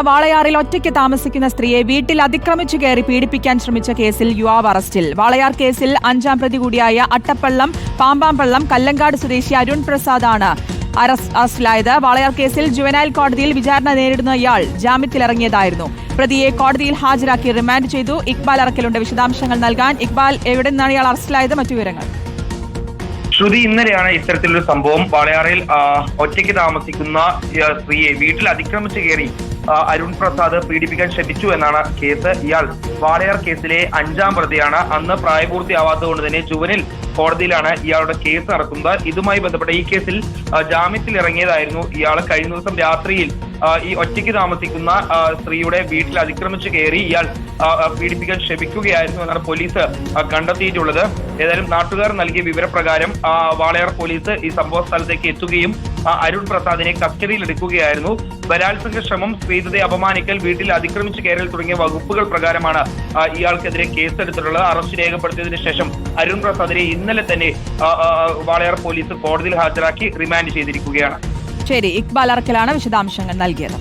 വാളയാറിൽ ഒറ്റയ്ക്ക് താമസിക്കുന്ന സ്ത്രീയെ വീട്ടിൽ അതിക്രമിച്ചു കയറി പീഡിപ്പിക്കാൻ ശ്രമിച്ച കേസിൽ യുവാവ് അറസ്റ്റിൽ. വാളയാർ കേസിൽ അഞ്ചാം പ്രതി കൂടിയായ അട്ടപ്പള്ളം പാമ്പാമ്പള്ളം കല്ലങ്കാട് സ്വദേശി അരുൺ പ്രസാദാണ് ആണ് അറസ്റ്റിലായത്. വാളയാർ കേസിൽ ജുവനൈൽ കോടതിയിൽ വിചാരണ നേരിടുന്ന ഇയാൾ ജാമ്യത്തിലിറങ്ങിയതായിരുന്നു. പ്രതിയെ കോടതിയിൽ ഹാജരാക്കി റിമാൻഡ് ചെയ്തു. ഇക്ബാൽ അറക്കലുണ്ട്. വിശദാംശങ്ങൾ നൽകാൻ ഇക്ബാൽ എവിടെ നിന്നാണ് ഇയാൾ അറസ്റ്റിലായത്? മറ്റു വിവരങ്ങൾ. ശ്രുതി ഇന്നലെയാണ് ഇത്തരത്തിലൊരു സംഭവം. വാളയാറിൽ ഒറ്റയ്ക്ക് താമസിക്കുന്ന സ്ത്രീയെ വീട്ടിൽ അതിക്രമിച്ചു കയറി ആ, അരുൺ പ്രസാദ് പീഡിപ്പിക്കാൻ ശ്രമിച്ചു എന്നാണ് കേസ്. ഇയാൾ വാളയാർ കേസിലെ അഞ്ചാം പ്രതിയാണ്. അന്ന് പ്രായപൂർത്തിയാവാത്തതുകൊണ്ട് തന്നെ ജുവനിൽ കോടതിയിലാണ് ഇയാളുടെ കേസ് നടക്കുന്നത് ഇതുമായി ബന്ധപ്പെട്ട് ഈ കേസിൽ ജാമ്യത്തിൽ ഇറങ്ങിയതായിരുന്നു ഇയാൾ. കഴിഞ്ഞ ദിവസം രാത്രിയിൽ ഈ ഒറ്റയ്ക്ക് താമസിക്കുന്ന സ്ത്രീയുടെ വീട്ടിൽ അതിക്രമിച്ചു കയറി ഇയാൾ പീഡിപ്പിക്കാൻ ശ്രമിക്കുകയായിരുന്നു എന്നാണ് പോലീസ് കണ്ടെത്തിയിട്ടുള്ളത്. ഏതായാലും നാട്ടുകാർ നൽകിയ വിവരപ്രകാരം വാളയാർ പോലീസ് ഈ സംഭവ സ്ഥലത്തേക്ക് എത്തുകയും അരുൺ പ്രസാദിനെ കസ്റ്റഡിയിൽ എടുക്കുകയായിരുന്നു. ബലാത്സംഗ ശ്രമം സ്ത്രീതയെ അപമാനിക്കൽ വീട്ടിൽ അതിക്രമിച്ചു കയറൽ തുടങ്ങിയ വകുപ്പുകൾ പ്രകാരമാണ് ഇയാൾക്കെതിരെ കേസെടുത്തിട്ടുള്ളത്. അറസ്റ്റ് രേഖപ്പെടുത്തിയതിനു ശേഷം അരുൺ പ്രസാദിനെ ഇന്നലെ തന്നെ വാളയാർ പോലീസ് കോടതിയിൽ ഹാജരാക്കി റിമാൻഡ് ചെയ്തിരിക്കുകയാണ്. ശരി ഇക്ബാൽ അറക്കലാണ് വിശദാംശങ്ങൾ നൽകിയത്